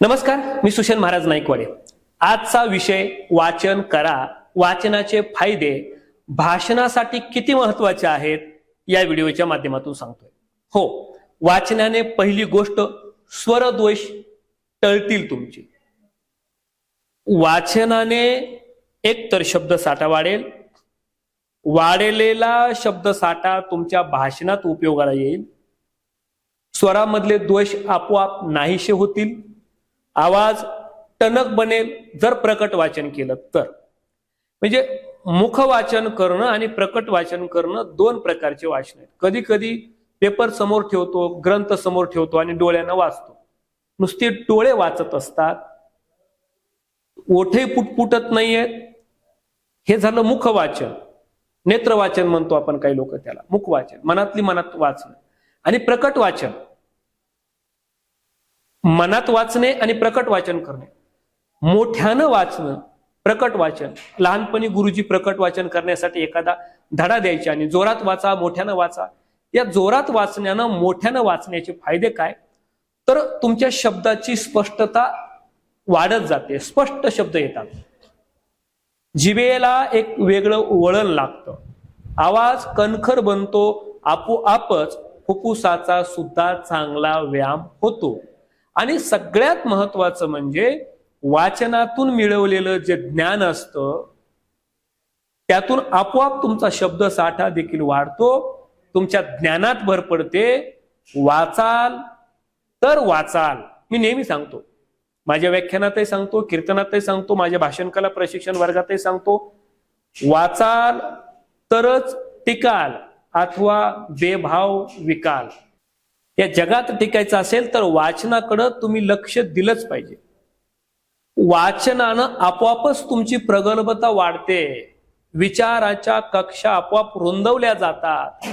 नमस्कार मी सुशन महाराज नाईकवाडे. आजचा विषय वाचन करा वाचनाचे फायदे भाषणासाठी किती महत्त्वाचे आहेत या व्हिडिओच्या माध्यमातून सांगतोय. हो वाचनाने पहिली गोष्ट स्वरदोष टळतील तुमची. वाचनाने एकतर शब्दसाठा वाढेल वाढलेला शब्दसाठा तुमच्या भाषणात उपयोगाला येईल स्वरामधले द्वेष आपोआप नाहीसे होतील आवाज टणक बनेल जर प्रकट वाचन केलं तर. म्हणजे मुख वाचन करणं आणि प्रकट वाचन करणं दोन प्रकारचे वाचन आहेत. कधी कधी पेपर समोर ठेवतो ग्रंथ समोर ठेवतो आणि डोळ्यानं वाचतो. नुसते डोळे वाचत असतात. ओठही पुटपुटत नाहीयेत हे झालं मुख वाचन नेत्र वाचन म्हणतो आपण काही लोक त्याला. मुख वाचन मनातली मनात वाचणं. आणि प्रकट वाचन. मनात वाचणे आणि प्रकट वाचन करणे. मोठ्यानं वाचणं प्रकट वाचन. लहानपणी गुरुजी प्रकट वाचन करण्यासाठी एखादा धडा द्यायचे आणि जोरात वाचा मोठ्यानं वाचा. या जोरात वाचण्यानं मोठ्यानं वाचण्याचे फायदे काय? तर तुमच्या शब्दाची स्पष्टता वाढत जाते. स्पष्ट शब्द येतात. जिभेला एक वेगळं वळण लागतं. आवाज कणखर बनतो आपोआपच फुफ्फुसाचा सुद्धा चांगला व्यायाम होतो. आणि सगळ्यात महत्वाचं म्हणजे वाचनातून मिळवलेलं जे ज्ञान असतं त्यातून आपोआप तुमचा शब्द साठा देखील वाढतो तुमच्या ज्ञानात भर पडते. वाचाल तर वाचाल. मी नेहमी सांगतो. माझ्या व्याख्यानातही सांगतो कीर्तनातही सांगतो माझ्या भाषण कला प्रशिक्षण वर्गातही सांगतो. वाचाल तरच टिकाल अथवा बेभाव विकाल. या जगात टिकायचं असेल तर वाचनाकडं तुम्ही लक्ष दिलंच पाहिजे. वाचनानं आपोआपच तुमची प्रगल्भता वाढते. विचाराच्या कक्षा आपोआप रुंदवल्या जातात.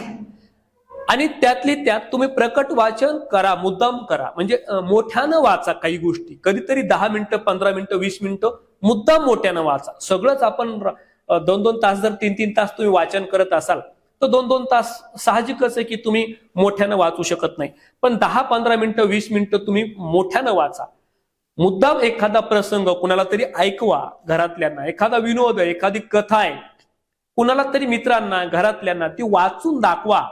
आणि त्यातली त्यात तुम्ही प्रकट वाचन करा मुद्दाम करा. म्हणजे मोठ्यानं वाचा काही गोष्टी. कधीतरी दहा मिनिटं पंधरा मिनिटं वीस मिनिटं मुद्दाम मोठ्यानं वाचा. सगळंच आपण दोन दोन तास जर तीन तीन तास तुम्ही वाचन करत असाल तर दोन दोन तास साहजिकच आहे की तुम्ही मोठ्यानं वाचू शकत नाही. पण दहा पंधरा मिनिटं वीस मिनिटं तुम्ही मोठ्यानं वाचा. मुद्दाम एखादा प्रसंग कुणाला तरी ऐकवा घरातल्यांना. एखादा विनोद आहे एखादी कथा आहे. कुणाला तरी मित्रांना घरातल्यांना ती वाचून दाखवा.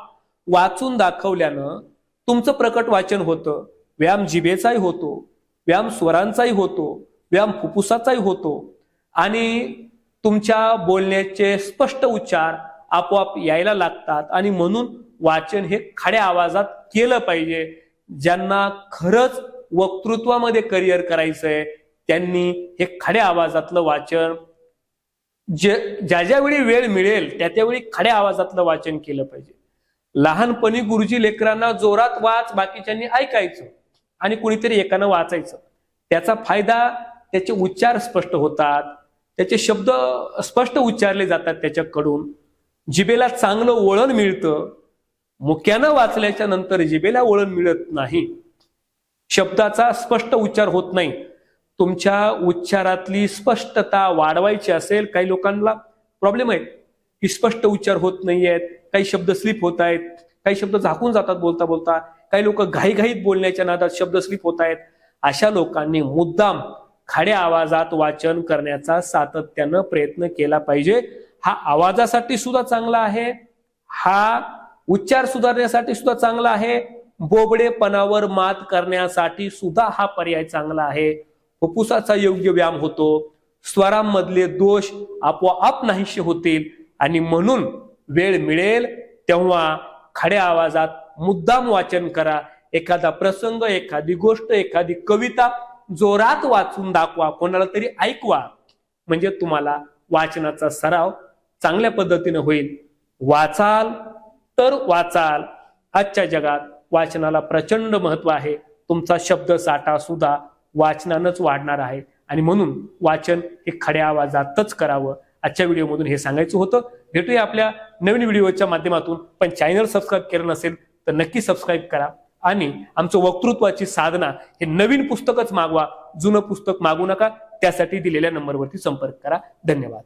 वाचून दाखवल्यानं तुमचं प्रकट वाचन होतं. व्यायाम जिभेचाही होतो. व्यायाम स्वरांचाही होतो. व्यायाम फुफ्फुसाचाही होतो. आणि तुमच्या बोलण्याचे स्पष्ट उच्चार आपोआप यायला लागतात. आणि म्हणून वाचन हे खाड्या आवाजात केलं पाहिजे. ज्यांना खरंच वक्तृत्वामध्ये करिअर करायचंय त्यांनी हे खड्या आवाजातलं वाचन जे ज्या ज्यावेळी वेळ मिळेल त्या त्यावेळी खड्या आवाजातलं वाचन केलं पाहिजे. लहानपणी गुरुजी लेकरांना जोरात वाच बाकीच्यांनी ऐकायचं आणि कुणीतरी एकानं वाचायचं. त्याचा फायदा त्याचे उच्चार स्पष्ट होतात. त्याचे शब्द स्पष्ट उच्चारले जातात त्याच्याकडून. जिबेला चांगलं वळण मिळतं मुक्यानं वाचल्याच्या नंतर जिबेला वळण मिळत नाही. शब्दाचा स्पष्ट उच्चार होत नाही. तुमच्या उच्चारातली स्पष्टता वाढवायची असेल काही लोकांना प्रॉब्लेम आहे की स्पष्ट उच्चार होत नाही आहेत काही शब्द स्लिप होत आहेत काही शब्द झाकून जातात बोलता बोलता काही लोक घाईघाईत बोलण्याच्या नादात शब्द स्लिप होत आहेत. अशा लोकांनी मुद्दाम खाड्या आवाजात वाचन करण्याचा सातत्यानं प्रयत्न केला पाहिजे. हा आवाजासाठी सुद्धा चांगला आहे हा उच्चार सुधारण्यासाठी सुद्धा चांगला आहे बोबडेपणावर मात करण्यासाठी सुद्धा हा पर्याय चांगला आहे. फुफ्फुसाचा योग्य व्यायाम होतो स्वरांमधले दोष आपोआप नाहीसे होतील आणि म्हणून वेळ मिळेल तेव्हा खड्या आवाजात मुद्दाम वाचन करा. एखादा प्रसंग एखादी गोष्ट एखादी कविता जोरात वाचून दाखवा कोणाला तरी ऐकवा. म्हणजे तुम्हाला वाचनाचा सराव चांगल्या पद्धतीने होईल. वाचाल तर वाचाल. आजच्या जगात वाचनाला प्रचंड महत्त्व आहे. तुमचा शब्द साठा सुद्धा वाचनानंच वाढणार आहे. आणि म्हणून वाचन हे खड्या आवाजातच करावं. आजच्या व्हिडिओमधून हे सांगायचं होतं. भेटूया आपल्या नवीन व्हिडिओच्या माध्यमातून. पण चॅनल सबस्क्राईब केलं नसेल तर नक्की सबस्क्राईब करा. आणि आमचं वक्तृत्वाची साधना हे नवीन पुस्तकच मागवा. जुनं पुस्तक मागू नका. त्यासाठी दिलेल्या नंबरवरती संपर्क करा. धन्यवाद.